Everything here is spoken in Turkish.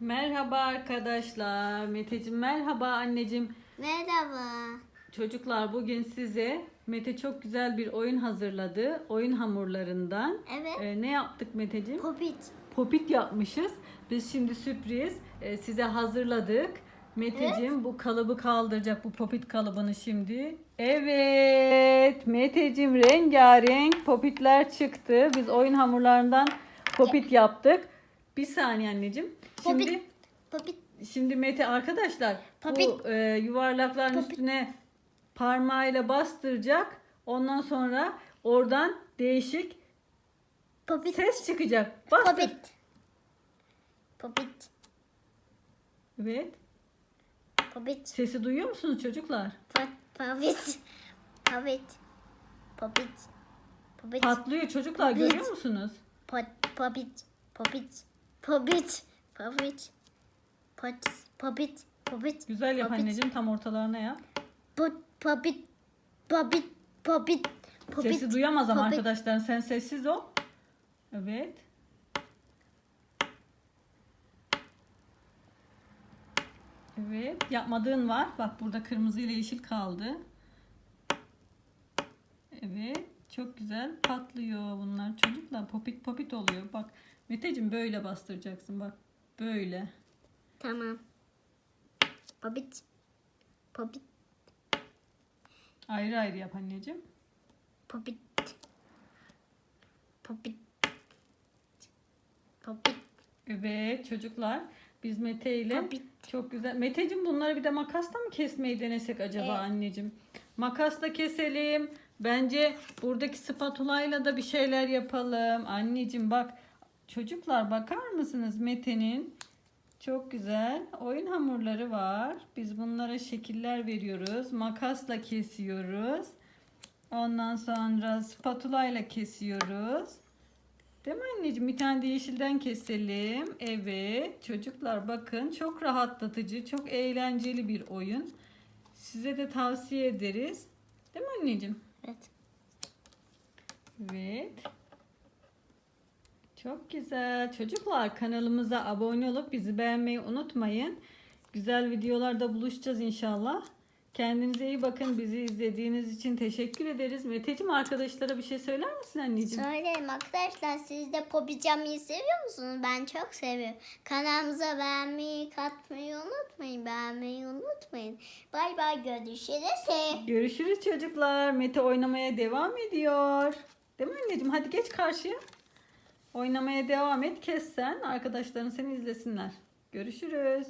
Merhaba arkadaşlar. Meteciğim merhaba anneciğim. Merhaba. Çocuklar bugün size Mete çok güzel bir oyun hazırladı. Oyun hamurlarından. Evet. Ee, ne yaptık Meteciğim? Popit. Popit yapmışız. Biz şimdi sürpriz e, size hazırladık. Meteciğim bu kalıbı kaldıracak bu popit kalıbını şimdi. Evet Meteciğim rengarenk popitler çıktı. Biz oyun hamurlarından popit yaptık. Bir saniye anneciğim. Şimdi Popit. Popit. Şimdi Mete arkadaşlar bu Popit. e, yuvarlakların Popit. üstüne parmağıyla bastıracak. Ondan sonra oradan değişik Popit. ses çıkacak. Bastır. Popit. Popit. Evet. Popit. Sesi duyuyor musunuz çocuklar? Pop- Popit. Popit. Popit. Popit. Patlıyor çocuklar Popit. görüyor musunuz? Pot. Popit. Popit. Popit. Popit. Pot. Popit. Popit. Güzel yap Popit. anneciğim tam ortalarına yap. Pot. Popit. Popit. Popit. Popit. Sesi duyamaz ama Popit. arkadaşlar sen sessiz ol. Evet. Evet yapmadığın var. Bak burada kırmızı ile yeşil kaldı. Evet çok güzel patlıyor bunlar çocuklar popit popit oluyor. Bak Meteciğim böyle bastıracaksın bak böyle. Tamam. Popit. Popit. Ayrı ayrı yap anneciğim. Popit. Popit. Popit. Evet çocuklar biz Mete ile Popit. çok güzel. Meteciğim bunları bir de makasla mı kesmeyi denesek acaba Evet. anneciğim? Makasla keselim. Bence buradaki spatulayla da bir şeyler yapalım. Anneciğim bak çocuklar bakar mısınız Mete'nin çok güzel oyun hamurları var. Biz bunlara şekiller veriyoruz. Makasla kesiyoruz. Ondan sonra spatulayla kesiyoruz. Değil mi anneciğim? Bir tane de yeşilden keselim. Evet. Çocuklar bakın çok rahatlatıcı, çok eğlenceli bir oyun. Size de tavsiye ederiz. Değil mi anneciğim? Evet. Evet. Çok güzel. Çocuklar kanalımıza abone olup bizi beğenmeyi unutmayın. Güzel videolarda buluşacağız inşallah. Kendinize iyi bakın. Bizi izlediğiniz için teşekkür ederiz. Meteciğim arkadaşlara bir şey söyler misin anneciğim? Söyleyeyim arkadaşlar siz de Popicami'yi seviyor musunuz? Ben çok seviyorum. Kanalımıza beğenmeyi, katmayı unutmayın. Beğenmeyi unutmayın. Bay bay görüşürüz. Görüşürüz çocuklar. Mete oynamaya devam ediyor. Değil mi anneciğim? Hadi geç karşıya. Oynamaya devam et. Kes sen. Arkadaşların seni izlesinler. Görüşürüz.